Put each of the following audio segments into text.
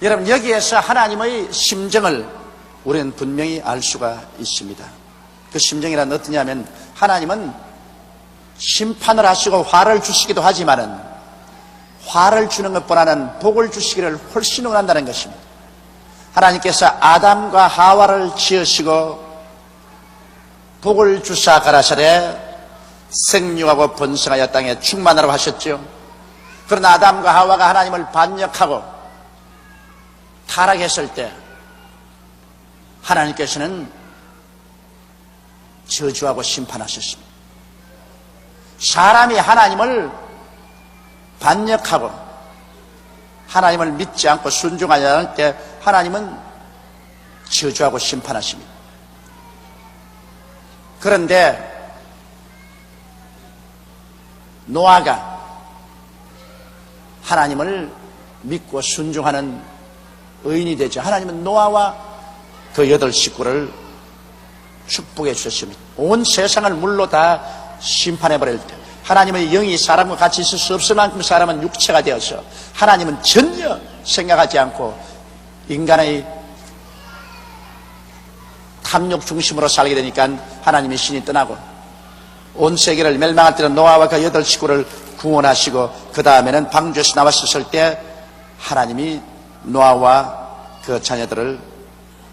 여러분 여기에서 하나님의 심정을 우리는 분명히 알 수가 있습니다. 그 심정이란 어떠냐면 하나님은 심판을 하시고 화를 주시기도 하지만은 화를 주는 것보다는 복을 주시기를 훨씬 원한다는 것입니다. 하나님께서 아담과 하와를 지으시고 복을 주사 가라사대 생육하고 번성하여 땅에 충만하라고 하셨죠. 그러나 아담과 하와가 하나님을 반역하고 타락했을 때 하나님께서는 저주하고 심판하셨습니다. 사람이 하나님을 반역하고 하나님을 믿지 않고 순종하지 않을 때 하나님은 저주하고 심판하십니다. 그런데 노아가 하나님을 믿고 순종하는 의인이 되죠. 하나님은 노아와 그 여덟 식구를 축복해 주셨습니다. 온 세상을 물로 다 심판해 버릴 때 하나님의 영이 사람과 같이 있을 수 없을 만큼 사람은 육체가 되어서 하나님은 전혀 생각하지 않고 인간의 탐욕 중심으로 살게 되니까 하나님의 신이 떠나고 온 세계를 멸망할 때는 노아와 그 여덟 식구를 구원하시고 그 다음에는 방주에서 나왔었을 때 하나님이 노아와 그 자녀들을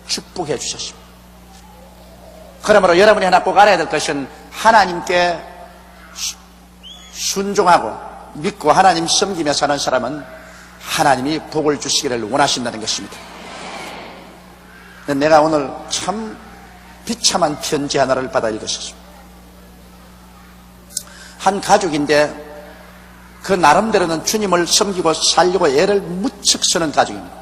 축복해 주셨습니다. 그러므로 여러분이 하나 꼭 알아야 될 것은 하나님께 수- 순종하고 믿고 하나님 섬기며 사는 사람은 하나님이 복을 주시기를 원하신다는 것입니다. 내가 오늘 참 비참한 편지 하나를 받아 읽었습니다. 한 가족인데 그 나름대로는 주님을 섬기고 살려고 애를 무척 쓰는 가족입니다.